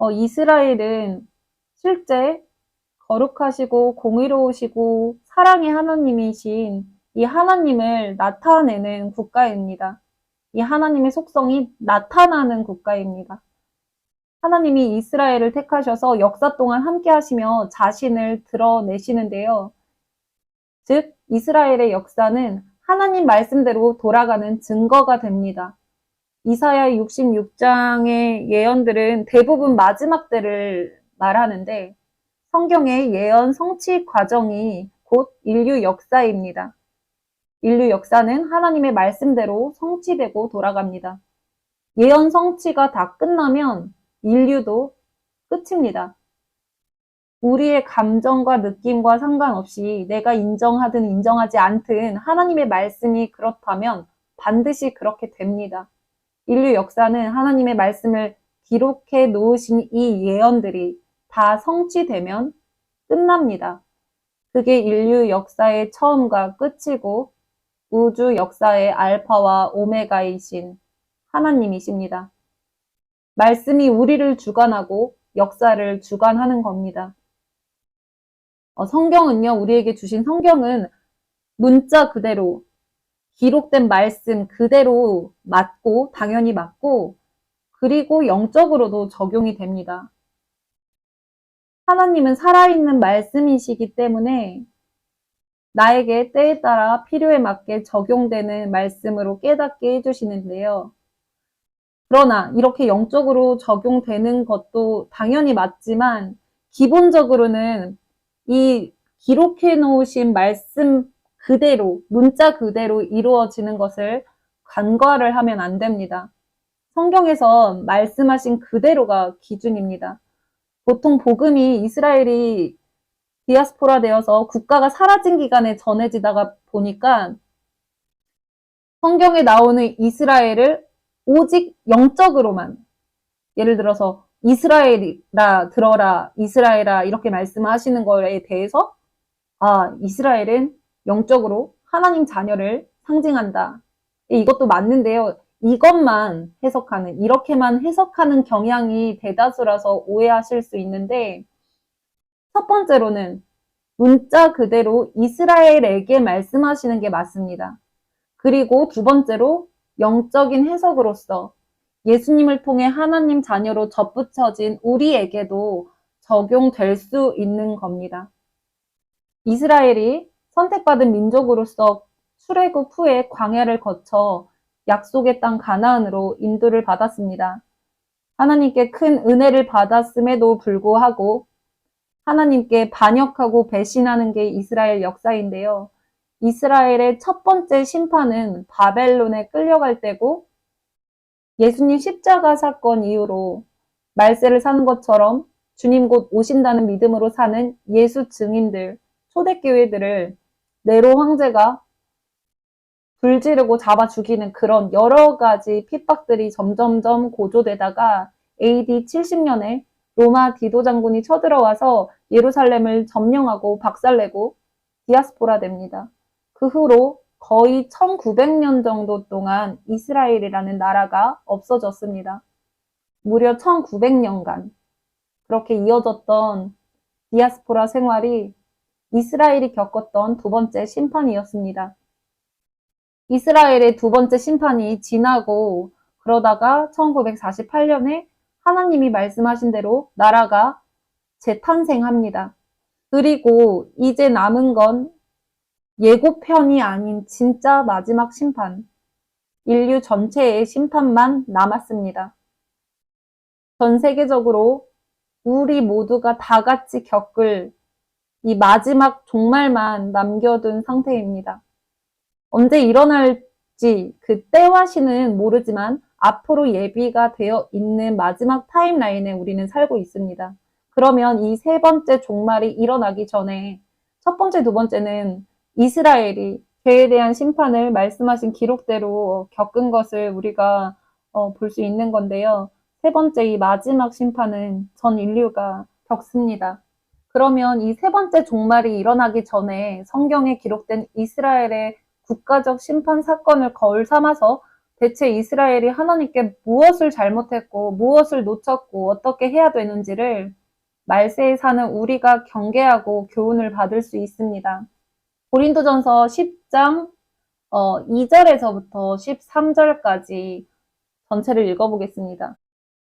어, 이스라엘은 실제 거룩하시고 공의로우시고 사랑의 하나님이신 이 하나님을 나타내는 국가입니다. 이 하나님의 속성이 나타나는 국가입니다. 하나님이 이스라엘을 택하셔서 역사 동안 함께 하시며 자신을 드러내시는데요. 즉, 이스라엘의 역사는 하나님 말씀대로 돌아가는 증거가 됩니다. 이사야 66장의 예언들은 대부분 마지막 때를 말하는데 성경의 예언 성취 과정이 곧 인류 역사입니다. 인류 역사는 하나님의 말씀대로 성취되고 돌아갑니다. 예언 성취가 다 끝나면 인류도 끝입니다. 우리의 감정과 느낌과 상관없이 내가 인정하든 인정하지 않든 하나님의 말씀이 그렇다면 반드시 그렇게 됩니다. 인류 역사는 하나님의 말씀을 기록해 놓으신 이 예언들이 다 성취되면 끝납니다. 그게 인류 역사의 처음과 끝이고 우주 역사의 알파와 오메가이신 하나님이십니다. 말씀이 우리를 주관하고 역사를 주관하는 겁니다. 어, 성경은요, 우리에게 주신 성경은 문자 그대로 기록된 말씀 그대로 맞고, 당연히 맞고, 그리고 영적으로도 적용이 됩니다. 하나님은 살아있는 말씀이시기 때문에 나에게 때에 따라 필요에 맞게 적용되는 말씀으로 깨닫게 해주시는데요. 그러나 이렇게 영적으로 적용되는 것도 당연히 맞지만 기본적으로는 이 기록해 놓으신 말씀 그대로, 문자 그대로 이루어지는 것을 간과를 하면 안 됩니다. 성경에서 말씀하신 그대로가 기준입니다. 보통 복음이 이스라엘이 디아스포라 되어서 국가가 사라진 기간에 전해지다가 보니까 성경에 나오는 이스라엘을 오직 영적으로만 예를 들어서 이스라엘이라 들어라 이스라엘아 이렇게 말씀하시는 거에 대해서 아 이스라엘은 영적으로 하나님 자녀를 상징한다 이것도 맞는데요 이것만 해석하는 이렇게만 해석하는 경향이 대다수라서 오해하실 수 있는데 첫 번째로는 문자 그대로 이스라엘에게 말씀하시는 게 맞습니다. 그리고 두 번째로 영적인 해석으로서 예수님을 통해 하나님 자녀로 접붙여진 우리에게도 적용될 수 있는 겁니다. 이스라엘이 선택받은 민족으로서 출애굽 후에 광야를 거쳐 약속의 땅 가나안으로 인도를 받았습니다. 하나님께 큰 은혜를 받았음에도 불구하고 하나님께 반역하고 배신하는 게 이스라엘 역사인데요. 이스라엘의 첫 번째 심판은 바벨론에 끌려갈 때고 예수님 십자가 사건 이후로 말세를 사는 것처럼 주님 곧 오신다는 믿음으로 사는 예수 증인들, 초대교회들을 네로 황제가 불 지르고 잡아 죽이는 그런 여러 가지 핍박들이 점점점 고조되다가 AD 70년에 로마 디도 장군이 쳐들어와서 예루살렘을 점령하고 박살내고 디아스포라 됩니다. 그 후로 거의 1900년 정도 동안 이스라엘이라는 나라가 없어졌습니다. 무려 1900년간 그렇게 이어졌던 디아스포라 생활이 이스라엘이 겪었던 두 번째 심판이었습니다. 이스라엘의 두 번째 심판이 지나고 그러다가 1948년에 하나님이 말씀하신 대로 나라가 재탄생합니다. 그리고 이제 남은 건 예고편이 아닌 진짜 마지막 심판, 인류 전체의 심판만 남았습니다. 전 세계적으로 우리 모두가 다 같이 겪을 이 마지막 종말만 남겨둔 상태입니다. 언제 일어날지 그 때와 시는 모르지만 앞으로 예비가 되어 있는 마지막 타임라인에 우리는 살고 있습니다. 그러면 이 세 번째 종말이 일어나기 전에 첫 번째, 두 번째는 이스라엘이 죄에 대한 심판을 말씀하신 기록대로 겪은 것을 우리가 어, 볼 수 있는 건데요. 세 번째 이 마지막 심판은 전 인류가 겪습니다. 그러면 이 세 번째 종말이 일어나기 전에 성경에 기록된 이스라엘의 국가적 심판 사건을 거울 삼아서 대체 이스라엘이 하나님께 무엇을 잘못했고 무엇을 놓쳤고 어떻게 해야 되는지를 말세에 사는 우리가 경계하고 교훈을 받을 수 있습니다. 고린도전서 10장 어, 2절에서부터 13절까지 전체를 읽어보겠습니다.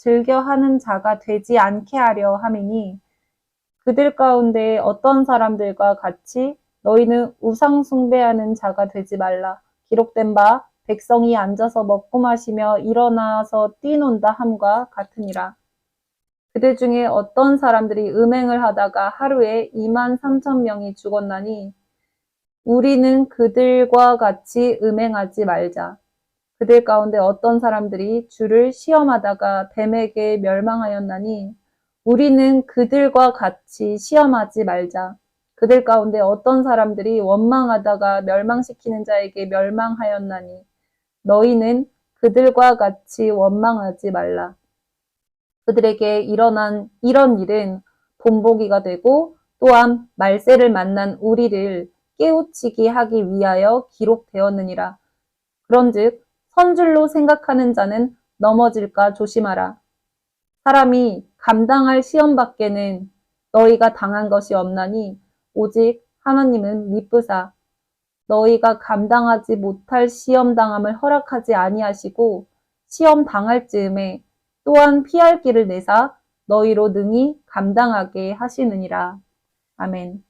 즐겨 하는 자가 되지 않게 하려 함이니 그들 가운데 어떤 사람들과 같이 너희는 우상 숭배하는 자가 되지 말라. 기록된 바 백성이 앉아서 먹고 마시며 일어나서 뛰논다 함과 같으니라. 그들 중에 어떤 사람들이 음행을 하다가 하루에 2만 3천 명이 죽었나니 우리는 그들과 같이 음행하지 말자. 그들 가운데 어떤 사람들이 주를 시험하다가 뱀에게 멸망하였나니 우리는 그들과 같이 시험하지 말자. 그들 가운데 어떤 사람들이 원망하다가 멸망시키는 자에게 멸망하였나니 너희는 그들과 같이 원망하지 말라. 그들에게 일어난 이런 일은 본보기가 되고 또한 말세를 만난 우리를 깨우치게 하기 위하여 기록되었느니라. 그런즉 선줄로 생각하는 자는 넘어질까 조심하라. 사람이 감당할 시험 밖에는 너희가 당한 것이 없나니 오직 하나님은 미쁘사 너희가 감당하지 못할 시험 당함을 허락하지 아니하시고 시험 당할 즈음에 또한 피할 길을 내사 너희로 능히 감당하게 하시느니라. 아멘.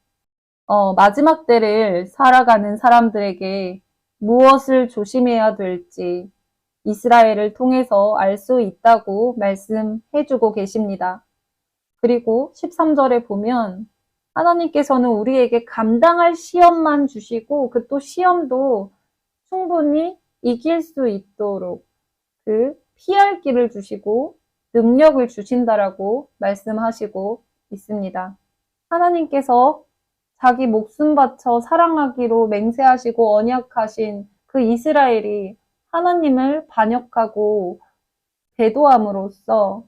어, 마지막 때를 살아가는 사람들에게 무엇을 조심해야 될지 이스라엘을 통해서 알 수 있다고 말씀해주고 계십니다. 그리고 13절에 보면 하나님께서는 우리에게 감당할 시험만 주시고 그 또 시험도 충분히 이길 수 있도록 그 피할 길을 주시고 능력을 주신다라고 말씀하시고 있습니다. 하나님께서 자기 목숨 바쳐 사랑하기로 맹세하시고 언약하신 그 이스라엘이 하나님을 반역하고 배도함으로써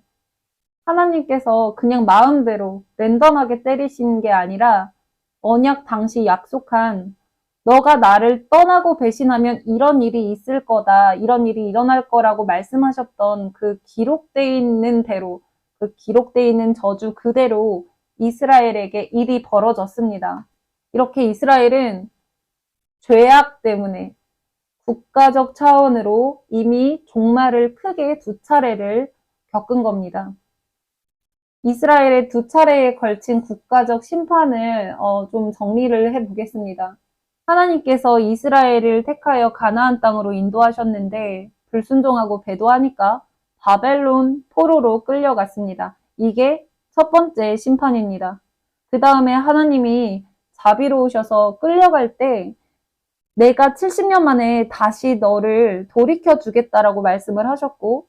하나님께서 그냥 마음대로 랜덤하게 때리신 게 아니라 언약 당시 약속한 너가 나를 떠나고 배신하면 이런 일이 있을 거다, 이런 일이 일어날 거라고 말씀하셨던 그 기록되어 있는 대로, 그 기록되어 있는 저주 그대로 이스라엘에게 일이 벌어졌습니다. 이렇게 이스라엘은 죄악 때문에 국가적 차원으로 이미 종말을 크게 두 차례를 겪은 겁니다. 이스라엘의 두 차례에 걸친 국가적 심판을 어, 좀 정리를 해보겠습니다. 하나님께서 이스라엘을 택하여 가나안 땅으로 인도하셨는데 불순종하고 배도하니까 바벨론 포로로 끌려갔습니다. 이게 첫 번째 심판입니다. 그 다음에 하나님이 자비로우셔서 끌려갈 때 내가 70년 만에 다시 너를 돌이켜 주겠다라고 말씀을 하셨고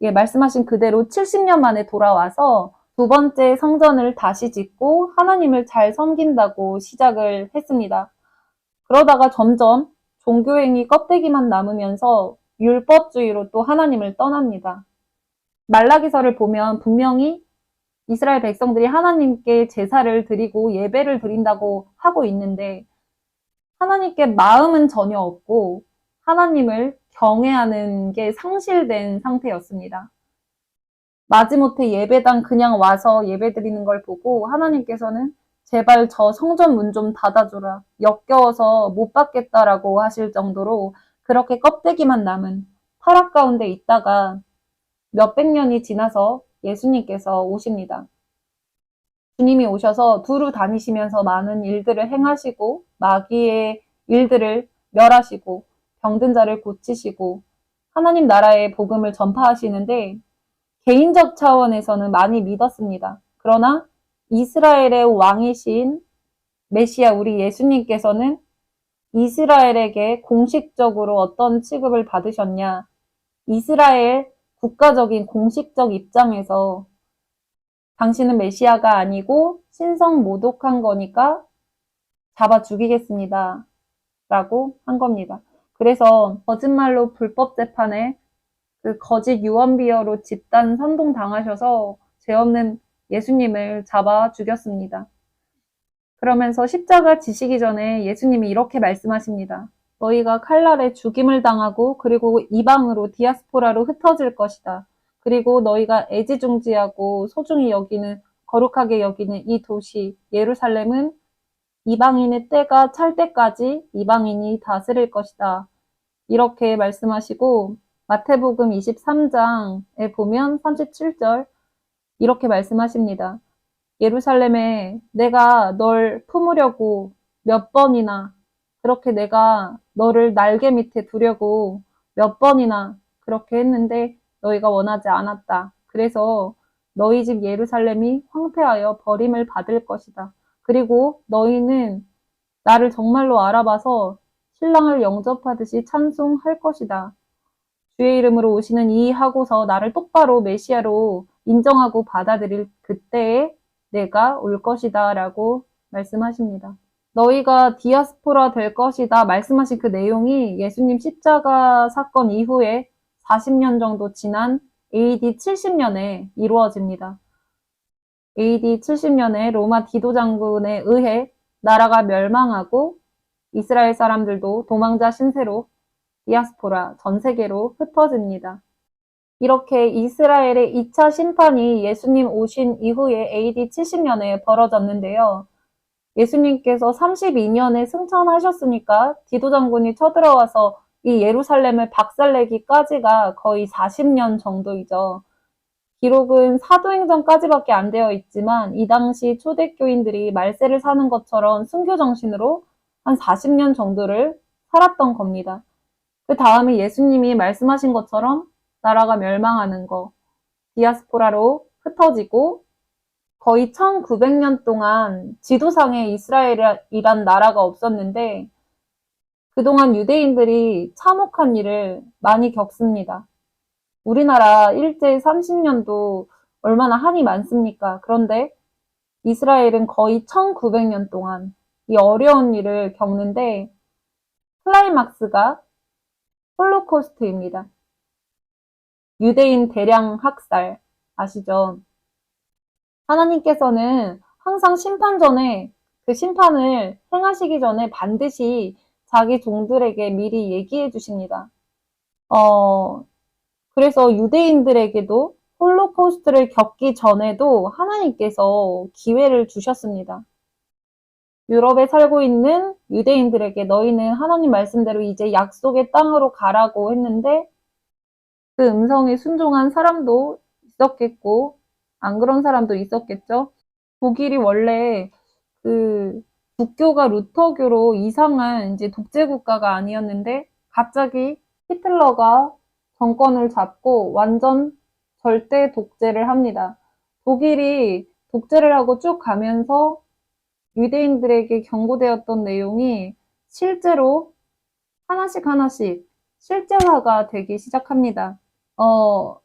예, 말씀하신 그대로 70년 만에 돌아와서 두 번째 성전을 다시 짓고 하나님을 잘 섬긴다고 시작을 했습니다. 그러다가 점점 종교행위 껍데기만 남으면서 율법주의로 또 하나님을 떠납니다. 말라기서를 보면 분명히 이스라엘 백성들이 하나님께 제사를 드리고 예배를 드린다고 하고 있는데 하나님께 마음은 전혀 없고 하나님을 경외하는 게 상실된 상태였습니다. 마지못해 예배당 그냥 와서 예배 드리는 걸 보고 하나님께서는 제발 저 성전 문 좀 닫아줘라. 역겨워서 못 받겠다라고 하실 정도로 그렇게 껍데기만 남은 타락 가운데 있다가 몇백 년이 지나서 예수님께서 오십니다. 주님이 오셔서 두루 다니시면서 많은 일들을 행하시고 마귀의 일들을 멸하시고 병든 자를 고치시고 하나님 나라의 복음을 전파하시는데 개인적 차원에서는 많이 믿었습니다. 그러나 이스라엘의 왕이신 메시아 우리 예수님께서는 이스라엘에게 공식적으로 어떤 취급을 받으셨냐? 이스라엘 국가적인 공식적 입장에서 당신은 메시아가 아니고 신성 모독한 거니까 잡아 죽이겠습니다. 라고 한 겁니다. 그래서 거짓말로 불법 재판에 그 거짓 유언비어로 집단 선동 당하셔서 죄 없는 예수님을 잡아 죽였습니다. 그러면서 십자가 지시기 전에 예수님이 이렇게 말씀하십니다. 너희가 칼날에 죽임을 당하고 그리고 이방으로 디아스포라로 흩어질 것이다. 그리고 너희가 애지중지하고 소중히 여기는 거룩하게 여기는 이 도시 예루살렘은 이방인의 때가 찰 때까지 이방인이 다스릴 것이다. 이렇게 말씀하시고 마태복음 23장에 보면 37절 이렇게 말씀하십니다. 예루살렘에 내가 널 품으려고 몇 번이나 그렇게 내가 너를 날개 밑에 두려고 몇 번이나 그렇게 했는데 너희가 원하지 않았다. 그래서 너희 집 예루살렘이 황폐하여 버림을 받을 것이다. 그리고 너희는 나를 정말로 알아봐서 신랑을 영접하듯이 찬송할 것이다. 주의 이름으로 오시는 이 하고서 나를 똑바로 메시아로 인정하고 받아들일 그때에 내가 올 것이다 라고 말씀하십니다. 너희가 디아스포라 될 것이다 말씀하신 그 내용이 예수님 십자가 사건 이후에 40년 정도 지난 AD 70년에 이루어집니다. AD 70년에 로마 디도 장군에 의해 나라가 멸망하고 이스라엘 사람들도 도망자 신세로 디아스포라 전 세계로 흩어집니다. 이렇게 이스라엘의 2차 심판이 예수님 오신 이후에 AD 70년에 벌어졌는데요. 예수님께서 32년에 승천하셨으니까 디도 장군이 쳐들어와서 이 예루살렘을 박살내기까지가 거의 40년 정도이죠. 기록은 사도행전까지밖에 안 되어 있지만 이 당시 초대교인들이 말세를 사는 것처럼 순교 정신으로 한 40년 정도를 살았던 겁니다. 그 다음에 예수님이 말씀하신 것처럼 나라가 멸망하는 거, 디아스포라로 흩어지고 거의 1900년 동안 지도상에 이스라엘이란 나라가 없었는데 그동안 유대인들이 참혹한 일을 많이 겪습니다. 우리나라 일제 30년도 얼마나 한이 많습니까? 그런데 이스라엘은 거의 1900년 동안 이 어려운 일을 겪는데 클라이막스가 홀로코스트입니다. 유대인 대량 학살 아시죠? 하나님께서는 항상 심판 전에 그 심판을 행하시기 전에 반드시 자기 종들에게 미리 얘기해 주십니다. 어, 그래서 유대인들에게도 홀로코스트를 겪기 전에도 하나님께서 기회를 주셨습니다. 유럽에 살고 있는 유대인들에게 너희는 하나님 말씀대로 이제 약속의 땅으로 가라고 했는데 그 음성에 순종한 사람도 있었겠고 안 그런 사람도 있었겠죠. 독일이 원래 그 국교가 루터교로 이상한 이제 독재 국가가 아니었는데 갑자기 히틀러가 정권을 잡고 완전 절대 독재를 합니다. 독일이 독재를 하고 쭉 가면서 유대인들에게 경고되었던 내용이 실제로 하나씩 하나씩 실제화가 되기 시작합니다. 어,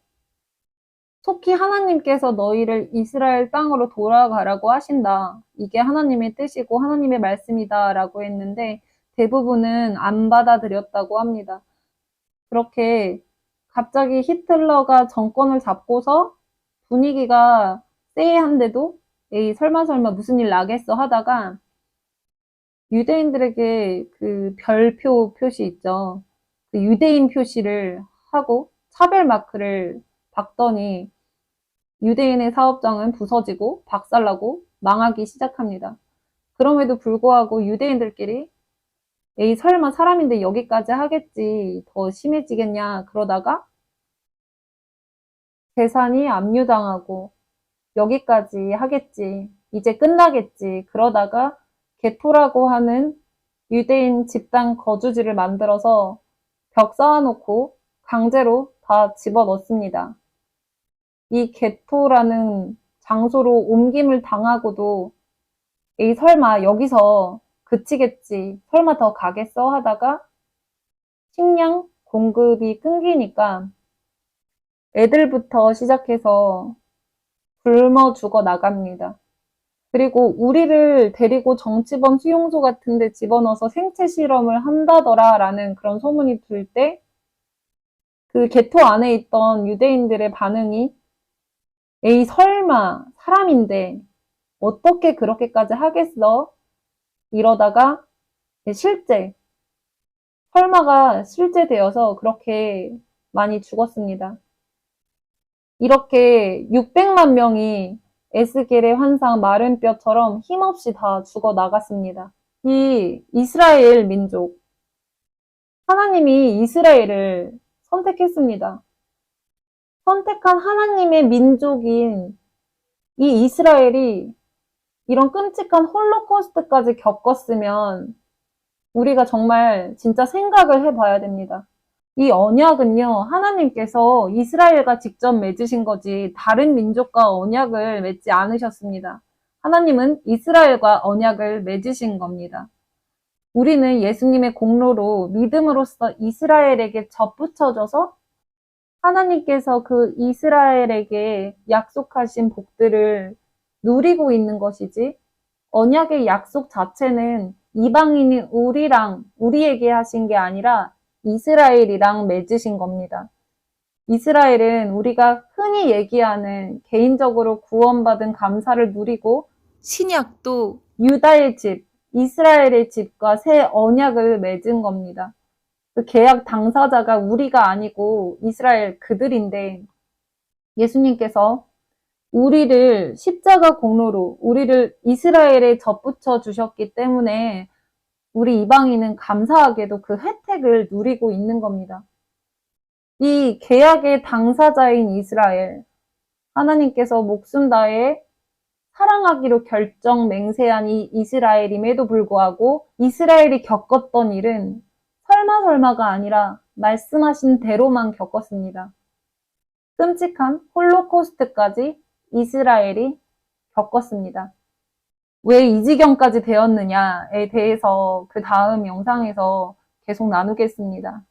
속히 하나님께서 너희를 이스라엘 땅으로 돌아가라고 하신다. 이게 하나님의 뜻이고 하나님의 말씀이다. 라고 했는데 대부분은 안 받아들였다고 합니다. 그렇게 갑자기 히틀러가 정권을 잡고서 분위기가 쎄한데도 에이 설마 설마 무슨 일 나겠어 하다가 유대인들에게 그 별표 표시 있죠. 그 유대인 표시를 하고 차별 마크를 박더니 유대인의 사업장은 부서지고 박살나고 망하기 시작합니다. 그럼에도 불구하고 유대인들끼리 에이 설마 사람인데 여기까지 하겠지 더 심해지겠냐 그러다가 재산이 압류당하고 여기까지 하겠지 이제 끝나겠지 그러다가 게토라고 하는 유대인 집단 거주지를 만들어서 벽 쌓아놓고 강제로 다 집어넣습니다. 이 게토라는 장소로 옮김을 당하고도 에이 설마 여기서 그치겠지 설마 더 가겠어 하다가 식량 공급이 끊기니까 애들부터 시작해서 굶어 죽어 나갑니다. 그리고 우리를 데리고 정치범 수용소 같은 데 집어넣어서 생체 실험을 한다더라 라는 그런 소문이 돌 때 그 개토 안에 있던 유대인들의 반응이 에이 설마 사람인데 어떻게 그렇게까지 하겠어? 이러다가 실제 설마가 실제 되어서 그렇게 많이 죽었습니다. 이렇게 600만 명이 에스겔의 환상 마른 뼈처럼 힘없이 다 죽어 나갔습니다. 이 이스라엘 민족, 하나님이 이스라엘을 선택했습니다. 선택한 하나님의 민족인 이 이스라엘이 이런 끔찍한 홀로코스트까지 겪었으면 우리가 정말 진짜 생각을 해봐야 됩니다. 이 언약은요, 하나님께서 이스라엘과 직접 맺으신 거지 다른 민족과 언약을 맺지 않으셨습니다. 하나님은 이스라엘과 언약을 맺으신 겁니다. 우리는 예수님의 공로로 믿음으로써 이스라엘에게 접붙여져서 하나님께서 그 이스라엘에게 약속하신 복들을 누리고 있는 것이지, 언약의 약속 자체는 이방인이 우리랑, 우리에게 하신 게 아니라 이스라엘이랑 맺으신 겁니다. 이스라엘은 우리가 흔히 얘기하는 개인적으로 구원받은 감사를 누리고 신약도 유다의 집, 이스라엘의 집과 새 언약을 맺은 겁니다. 그 계약 당사자가 우리가 아니고 이스라엘 그들인데 예수님께서 우리를 십자가 공로로 우리를 이스라엘에 접붙여 주셨기 때문에 우리 이방인은 감사하게도 그 혜택을 누리고 있는 겁니다. 이 계약의 당사자인 이스라엘, 하나님께서 목숨 다해 사랑하기로 결정 맹세한 이 이스라엘임에도 불구하고 이스라엘이 겪었던 일은 설마 설마가 아니라 말씀하신 대로만 겪었습니다. 끔찍한 홀로코스트까지 이스라엘이 겪었습니다. 왜 이 지경까지 되었느냐에 대해서 그 다음 영상에서 계속 나누겠습니다.